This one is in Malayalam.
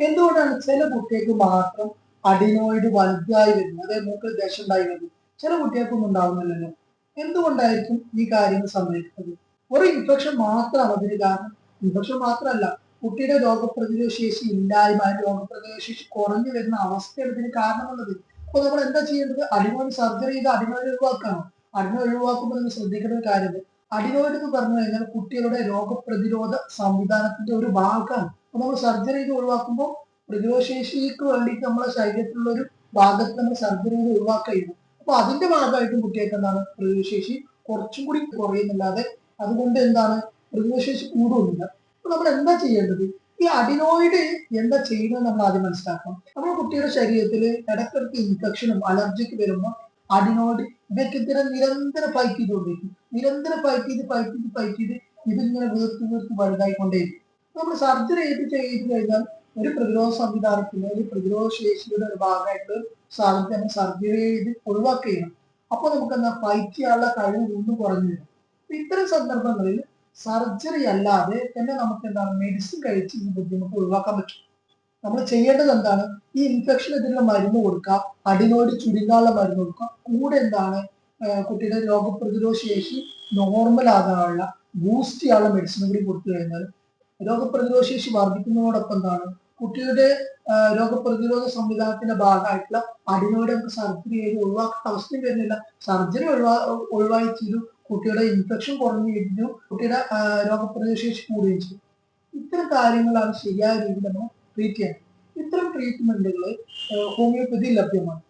എന്തുകൊണ്ടാണ് ചില കുട്ടികൾക്ക് മാത്രം അഡിനോയിഡ് വലുതായി വരുന്നത്? അതായത് മൂക്കിൽ ദേശം ഉണ്ടായി വരുന്നത്. ചില കുട്ടികൾക്കൊന്നും ഉണ്ടാവുന്നില്ലല്ലോ. എന്തുകൊണ്ടായിരിക്കും ഈ കാര്യങ്ങൾ സംഭവിക്കുന്നത്? ഒരു ഇൻഫെക്ഷൻ മാത്രം അതിന് കാരണം ഇൻഫെക്ഷൻ മാത്രമല്ല കുട്ടിയുടെ രോഗപ്രതിരോധ ശേഷി ഇല്ലായ്മ രോഗപ്രതിരോധ ശേഷി കുറഞ്ഞു വരുന്ന അവസ്ഥയാണ് ഇതിന് കാരണമെന്നത് അപ്പൊ നമ്മൾ എന്താ ചെയ്യേണ്ടത്? അഡിനോയിഡ് സർജറി ചെയ്ത് അഡിനോയിഡ് ഒഴിവാക്കണം. അഡിനോയിഡ് ഒഴിവാക്കുമ്പോൾ നിങ്ങൾ ശ്രദ്ധിക്കേണ്ട ഒരു കാര്യം അഡിനോയിഡ് എന്ന് പറഞ്ഞു കഴിഞ്ഞാൽ കുട്ടികളുടെ രോഗപ്രതിരോധ സംവിധാനത്തിന്റെ ഒരു ഭാഗമാണ്. അപ്പൊ നമ്മൾ സർജറി ചെയ്ത് ഒഴിവാക്കുമ്പോൾ പ്രതിരോധശേഷിക്ക് വേണ്ടിയിട്ട് നമ്മുടെ ശരീരത്തിലുള്ള ഒരു ഭാഗത്ത് നമ്മൾ സർജറി ചെയ്ത് ഒഴിവാക്കുകയുള്ളൂ അപ്പൊ അതിന്റെ ഭാഗമായിട്ടും കുട്ടികൾക്ക് എന്താണ്? പ്രതിരോധശേഷി കുറച്ചും കൂടി കുറയുന്നില്ലാതെ അതുകൊണ്ട് എന്താണ്? പ്രതിരോധശേഷി കൂടുന്നില്ല. അപ്പൊ നമ്മൾ എന്താ ചെയ്യേണ്ടത്? ഈ അഡിനോയിഡ് എന്താ ചെയ്യുന്നത് നമ്മൾ ആദ്യം മനസ്സിലാക്കണം. നമ്മുടെ കുട്ടിയുടെ ശരീരത്തിൽ ഇടയ്ക്കിടയ്ക്ക് ഇൻഫെക്ഷനും അലർജിക്ക് വരുമ്പോൾ അഡിനോയിഡ് ഇവയ്ക്കെതിരെ നിരന്തരം ഫൈറ്റ് ചെയ്തുകൊണ്ടിരിക്കും നിരന്തരം ഫൈറ്റ് ചെയ്ത് ഫൈറ്റ് ചെയ്ത് ഫൈറ്റ് ചെയ്ത് ഇതിങ്ങനെ വീർത്ത് വീർത്ത് വലുതായിക്കൊണ്ടേയിരിക്കും. നമ്മൾ സർജറി ചെയ്ത് ചെയ്തു കഴിഞ്ഞാൽ ഒരു പ്രതിരോധ സംവിധാനത്തിന് ഒരു പ്രതിരോധ ശേഷിയുടെ ഒരു ഭാഗമായിട്ട് സാധനത്തെ നമ്മൾ സർജറി ചെയ്ത് ചെയ്യണം അപ്പൊ നമുക്ക് എന്താ ഫൈറ്റ് ചെയ്യാനുള്ള കഴിവ് ഒന്നും കുറഞ്ഞു വരും ഇത്തരം സന്ദർഭങ്ങളിൽ സർജറി അല്ലാതെ തന്നെ നമുക്ക് എന്താണ് മെഡിസിൻ കഴിച്ച് ഈ ബുദ്ധിമുട്ട് ഒഴിവാക്കാൻ പറ്റും. നമ്മൾ ചെയ്യേണ്ടത് എന്താണ്? ഈ ഇൻഫെക്ഷൻ എതിരുള്ള മരുന്ന് കൊടുക്കുക അടിനോട് ചുരുങ്ങാനുള്ള മരുന്ന് കൊടുക്കുക കൂടെ എന്താണ് കുട്ടിയുടെ രോഗപ്രതിരോധ ശേഷി നോർമൽ ആകാനുള്ള ബൂസ്റ്റ് ചെയ്യാനുള്ള മെഡിസിൻ കൂടി കൊടുത്തു കഴിഞ്ഞാൽ രോഗപ്രതിരോധ ശേഷി വർദ്ധിക്കുന്നതോടൊപ്പം എന്താണ് കുട്ടിയുടെ രോഗപ്രതിരോധ സംവിധാനത്തിന്റെ ഭാഗമായിട്ടുള്ള അടിനോട് നമുക്ക് സർജറി ചെയ്ത് ഒഴിവാക്കേണ്ട അവസ്ഥയും വരുന്നില്ല. സർജറി ഒഴിവാ ഒഴിവായി ചെയ്തു കുട്ടിയുടെ ഇൻഫെക്ഷൻ കുറഞ്ഞു കഴിഞ്ഞു കുട്ടിയുടെ രോഗപ്രതിരോധ ശേഷി കൂടുകയും ചെയ്തു. ഇത്തരം കാര്യങ്ങളാണ് ശരിയായ രീതിയിൽ നമ്മൾ ട്രീറ്റ് ചെയ്യേണ്ടത്. ഇത്തരം ട്രീറ്റ്മെന്റുകൾ ഹോമിയോപ്പതി ലഭ്യമാണ്.